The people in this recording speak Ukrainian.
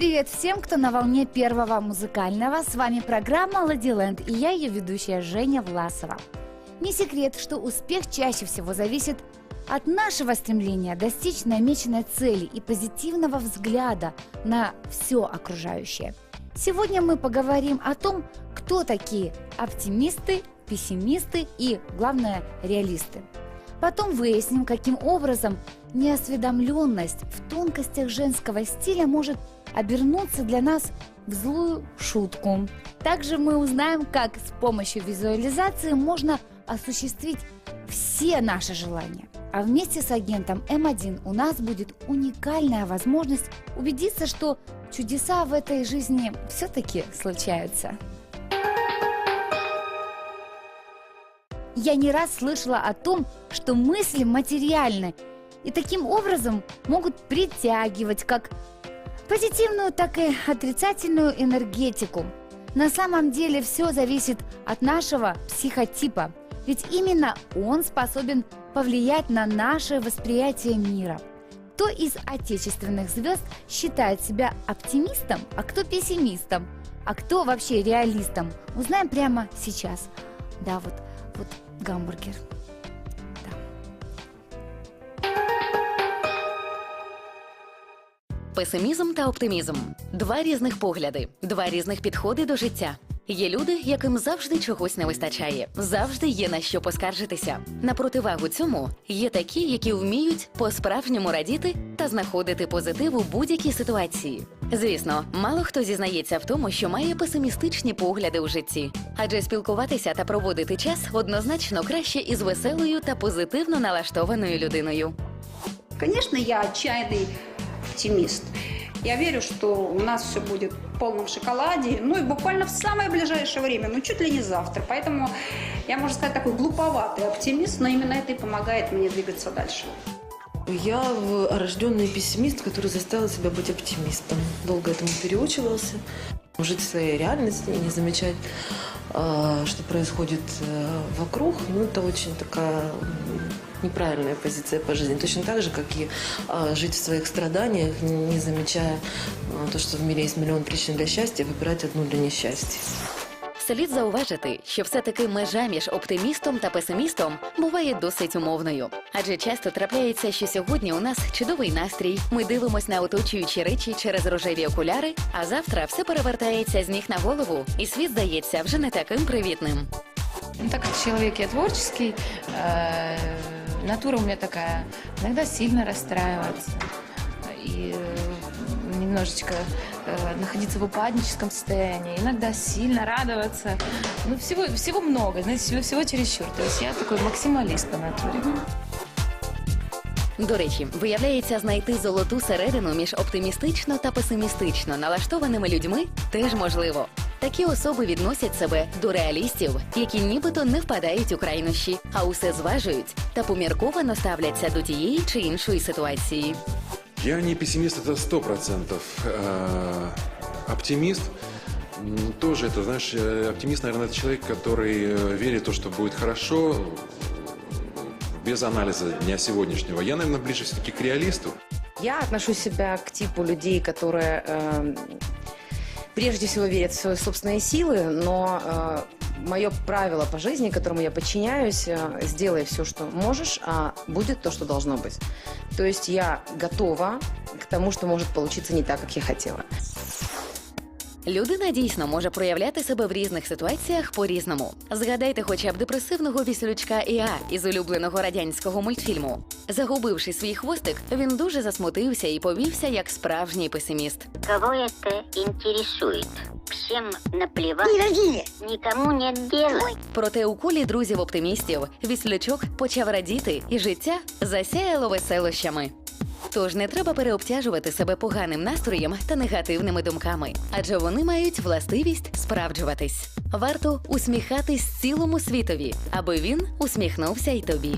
Привет всем, кто на волне первого музыкального. С вами программа «Ладиленд» и я ее ведущая Женя Власова. Не секрет, что успех чаще всего зависит от нашего стремления достичь намеченной цели и позитивного взгляда на все окружающее. Сегодня мы поговорим о том, кто такие оптимисты, пессимисты и, главное, реалисты. Потом выясним, каким образом неосведомленность в тонкостях женского стиля может обернуться для нас в злую шутку. Также мы узнаем, как с помощью визуализации можно осуществить все наши желания. А вместе с агентом М1 у нас будет уникальная возможность убедиться, что чудеса в этой жизни все-таки случаются. Я не раз слышала о том, что мысли материальны и таким образом могут притягивать как позитивную, так и отрицательную энергетику. На самом деле все зависит от нашего психотипа, ведь именно он способен повлиять на наше восприятие мира. Кто из отечественных звезд считает себя оптимистом, а кто пессимистом, а кто вообще реалистом, узнаем прямо сейчас. Да, вот, вот гамбургер. Песимізм та оптимізм два різних погляди, два різних підходи до життя. Є люди, яким завжди чогось не вистачає, завжди є на що поскаржитися. На противагу цьому є такі, які вміють по-справжньому радіти та знаходити позитив у будь-якій ситуації. Звісно, мало хто зізнається в тому, що має песимістичні погляди у житті, адже спілкуватися та проводити час однозначно краще із веселою та позитивно налаштованою людиною. Конечно, я отчаянный оптимист. Я верю, что у нас все будет в полном шоколаде, ну и буквально в самое ближайшее время, ну чуть ли не завтра. Поэтому я, можно сказать, такой глуповатый оптимист, но именно это и помогает мне двигаться дальше. Я в- рожденный пессимист, который заставил себя быть оптимистом. Долго этому переучивался. Жить в своей реальности и не замечать, а, что происходит э, вокруг. Ну, это очень такая м, неправильная позиция по жизни. Точно так же, как и а, жить в своих страданиях, не замечая а, то, что в мире есть миллион причин для счастья, выбирать одну для несчастья. Слід зауважити, що все-таки межа між оптимістом та песимістом буває досить умовною. Адже часто трапляється, що сьогодні у нас чудовий настрій, ми дивимось на оточуючі речі через рожеві окуляри, а завтра все перевертається з ніг на голову, і світ здається вже не таким привітним. Ну, так как человек я творческий, э, натура у меня такая, иногда сильно расстраиваться немножечко э, находиться в упадническом состоянии, иногда сильно радоваться. Ну, всего, всего много, знаете, всего, всего чересчур. То есть я такой максималист по натуре. До речі, виявляється, знайти золоту середину між оптимістично та песимістично налаштованими людьми теж можливо. Такі особи відносять себе до реалістів, які нібито не впадають у крайнощі, а усе зважують та помірковано ставляться до тієї чи іншої ситуації. Я не пессимист, это сто процентов. Оптимист м, тоже это, знаешь, э, оптимист, наверное, это человек, который э, верит в то, что будет хорошо, э, без анализа дня сегодняшнего. Я, наверное, ближе все-таки к реалисту. Я отношу себя к типу людей, которые э, прежде всего верят в свои собственные силы, но мое правило по жизни, которому я подчиняюсь, э, сделай все, что можешь, а будет то, что должно быть. То есть я готова к тому, что может получиться не так, как я хотела. Людина дійсно може проявляти себе в різних ситуаціях по-різному. Згадайте хоча б депресивного віслючка Іа із улюбленого радянського мультфільму. Загубивши свій хвостик, він дуже засмутився і повівся як справжній песиміст. Кого это интересует? Всем наплевать. Никому нет дела. Проте у колі друзів-оптимістів віслючок почав радіти, і життя засяяло веселощами. Тож не треба переобтяжувати себе поганим настроєм та негативними думками, адже вони мають властивість справджуватись. Варто усміхатись цілому світові, аби він усміхнувся й тобі.